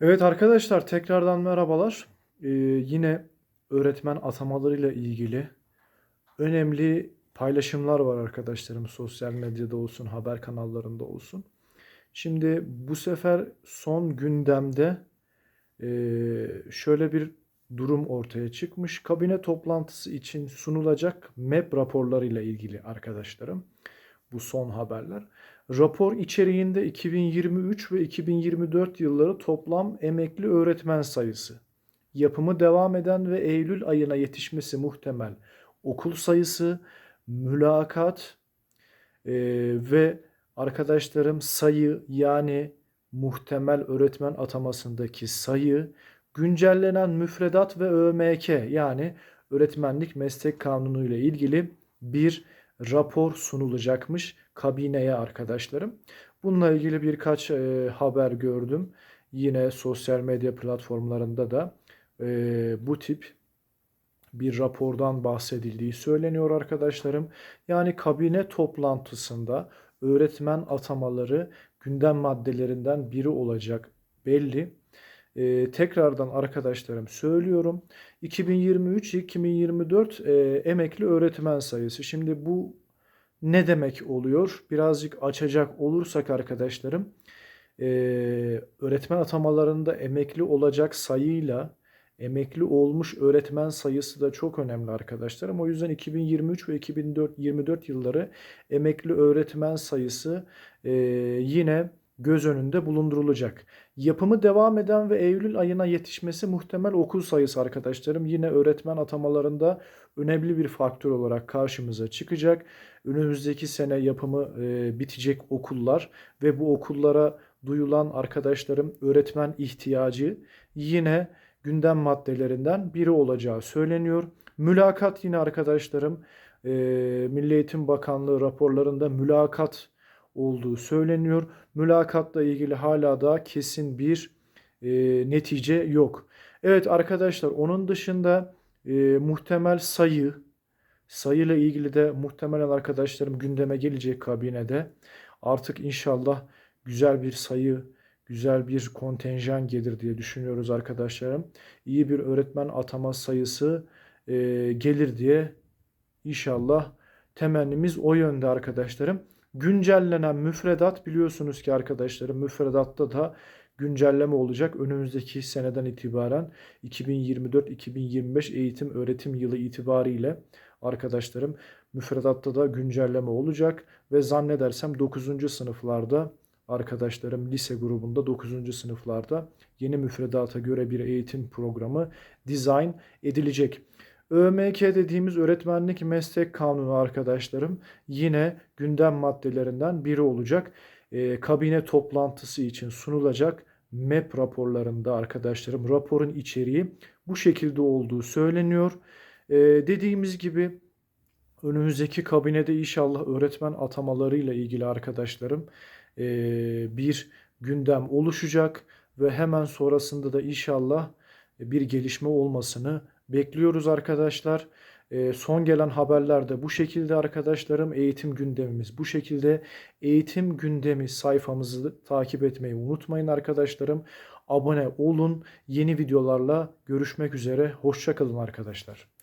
Evet arkadaşlar tekrardan merhabalar. Ee, yine öğretmen atamalarıyla ilgili önemli paylaşımlar var arkadaşlarım sosyal medyada olsun, haber kanallarında olsun. Şimdi bu sefer son gündemde e, şöyle bir durum ortaya çıkmış. Kabine toplantısı için sunulacak MEP raporlarıyla ilgili arkadaşlarım. Bu son haberler. Rapor içeriğinde 2023 ve 2024 yılları toplam emekli öğretmen sayısı, yapımı devam eden ve Eylül ayına yetişmesi muhtemel okul sayısı, mülakat e, ve arkadaşlarım sayı yani muhtemel öğretmen atamasındaki sayı, güncellenen müfredat ve ÖMK yani öğretmenlik meslek kanunu ile ilgili bir rapor sunulacakmış kabineye arkadaşlarım. Bununla ilgili birkaç e, haber gördüm. Yine sosyal medya platformlarında da e, bu tip bir rapordan bahsedildiği söyleniyor arkadaşlarım. Yani kabine toplantısında öğretmen atamaları gündem maddelerinden biri olacak belli. Ee, tekrardan arkadaşlarım söylüyorum. 2023-2024 e, emekli öğretmen sayısı. Şimdi bu ne demek oluyor? Birazcık açacak olursak arkadaşlarım e, öğretmen atamalarında emekli olacak sayıyla emekli olmuş öğretmen sayısı da çok önemli arkadaşlarım. O yüzden 2023 ve 2024 yılları emekli öğretmen sayısı e, yine göz önünde bulundurulacak. Yapımı devam eden ve Eylül ayına yetişmesi muhtemel okul sayısı arkadaşlarım yine öğretmen atamalarında önemli bir faktör olarak karşımıza çıkacak. Önümüzdeki sene yapımı e, bitecek okullar ve bu okullara duyulan arkadaşlarım öğretmen ihtiyacı yine gündem maddelerinden biri olacağı söyleniyor. Mülakat yine arkadaşlarım e, Milli Eğitim Bakanlığı raporlarında mülakat olduğu söyleniyor. Mülakatla ilgili hala da kesin bir e, netice yok. Evet arkadaşlar onun dışında e, muhtemel sayı sayıyla ilgili de muhtemelen arkadaşlarım gündeme gelecek kabinede. Artık inşallah güzel bir sayı, güzel bir kontenjan gelir diye düşünüyoruz arkadaşlarım. İyi bir öğretmen atama sayısı e, gelir diye inşallah temennimiz o yönde arkadaşlarım. Güncellenen müfredat biliyorsunuz ki arkadaşlarım müfredatta da güncelleme olacak. Önümüzdeki seneden itibaren 2024-2025 eğitim öğretim yılı itibariyle arkadaşlarım müfredatta da güncelleme olacak ve zannedersem 9. sınıflarda arkadaşlarım lise grubunda 9. sınıflarda yeni müfredata göre bir eğitim programı dizayn edilecek. ÖMK dediğimiz öğretmenlik meslek kanunu arkadaşlarım yine gündem maddelerinden biri olacak. E, kabine toplantısı için sunulacak MEP raporlarında arkadaşlarım raporun içeriği bu şekilde olduğu söyleniyor. E, dediğimiz gibi önümüzdeki kabinede inşallah öğretmen atamalarıyla ilgili arkadaşlarım e, bir gündem oluşacak ve hemen sonrasında da inşallah bir gelişme olmasını bekliyoruz arkadaşlar. E, son gelen haberler de bu şekilde arkadaşlarım. Eğitim gündemimiz bu şekilde. Eğitim gündemi sayfamızı takip etmeyi unutmayın arkadaşlarım. Abone olun. Yeni videolarla görüşmek üzere. Hoşçakalın arkadaşlar.